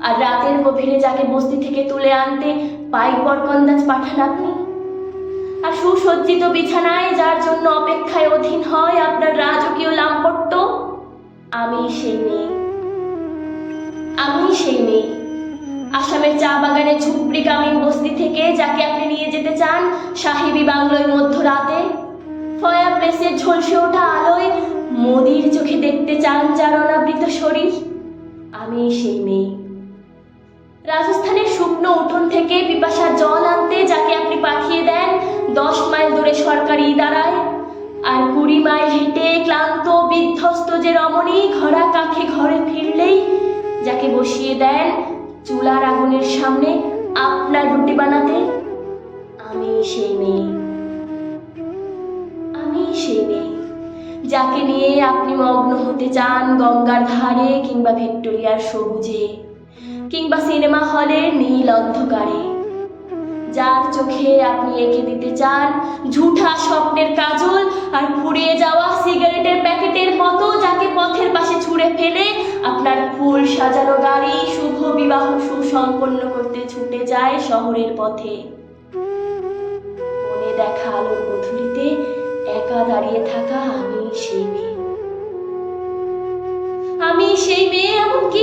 আর রাতের গভীরে যাকে বস্তি থেকে তুলে আনতে পাইক বরকন্দাজ পাঠান আপনি। আর সুসজ্জিত বিছানায় যার জন্য অপেক্ষায় অধীন হয় আপনার রাজকীয় লাম্পট্য, আমি সেই মেয়ে। আমি সেই মেয়ে। আসামের চা বাগানে ঝুপড়ি কামিন বস্তি থেকে যাকে আপনি নিয়ে যেতে চান, সাহেবী বাংলোয় মধ্যরাতে। ফয়া প্লেসের ঝলসে ওঠা আলোয় মোদির চোখে দেখতে চান যার অনাবৃত শরীর আমি সেই মেয়ে। উঠোন থেকে পিপাসার জল আনতে যাকে আপনি পাঠিয়ে দেন, দশ মাইল দূরে সরকারি ইদারায় আর কুড়ি মাইল হেঁটে ক্লান্ত, বিধ্বস্ত যে রমণী ঘোড়া কাঁখে ঘরে ফিরলেই যাকে বসিয়ে দেন চুলার আগুনের সামনে আপনার রুটি বানাতে, আমি সেই মেয়ে। আমি সেই মেয়ে। যাকে নিয়ে আপনি মগ্ন হতে চান গঙ্গার ধারে কিংবা ভিক্টোরিয়ার সবুজে। কিংবা সিনেমা হলের নীল অন্ধকারে। যার চোখে আপনি এঁকে দিতে চান ঝুঠা স্বপ্নের কাজল আর ফুরিয়ে যাওয়া সিগারেটের প্যাকেটের মতো যাকে পথের পাশে ছুঁড়ে ফেলে আপনার ফুল সাজানো গাড়ি শুভ বিবাহ সুসম্পন্ন করতে ছুটে যায় শহরের পথে। মনে দেখা আলোর মধুরিতে একা দাঁড়িয়ে থাকা আমি সেই মেয়ে। আমি সেই মেয়ে এমনকি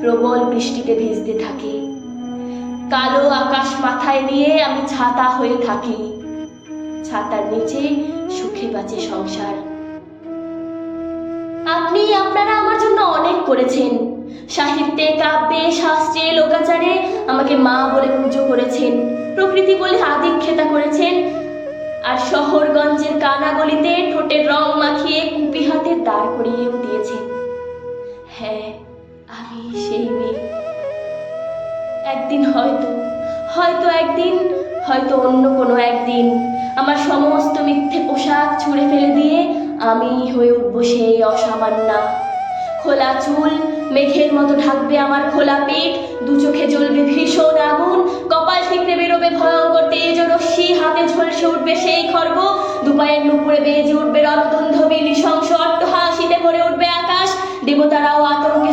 প্রবল বৃষ্টিতে ভিজতে থাকে। কালো আকাশ মাথায় নিয়ে আমি ছাতা হয়ে থাকি। ছাতার নিচে সুখে বাঁচে সংসার। আপনি, আপনারা আমার জন্য অনেক করেছেন। সাহিত্যে, কাব্যে, শাস্ত্রে, লোকাচারে আমাকে মা বলে পুজো করেছেন, প্রকৃতি বলে আদিক্ষেতা করেছেন, আর শহরগঞ্জের কানাগলিতে ঠোঁটের রং মাখিয়ে কুপি হাতে দাঁড় করিয়েও দিয়েছেন। হ্যাঁ আমি সেই মেয়ে। একদিন হয়তো হয়তো একদিন, হয়তো অন্য কোনো একদিন আমার সমস্ত মিথ্যে পোশাক ছুঁড়ে ফেলে দিয়ে আমি হয়ে উঠবো সেই অসামান্যা খোলা চুল, মেঘের মতো ঢাকবে আমার খোলা পেট দু চোখে জ্বলবে ভীষণ আগুন, কপাল ঠিকরে বেরোবে ভয়ঙ্কর তেজ রশ্মি, হাতে ঝলসে উঠবে সেই খর্গ, দুপায়ের নুপুরে বেজে উঠবে রণদুন্ধবী নৃশংস অট্টহাসিতে ভরে উঠবে আকাশ, দেবতারাও আতঙ্কে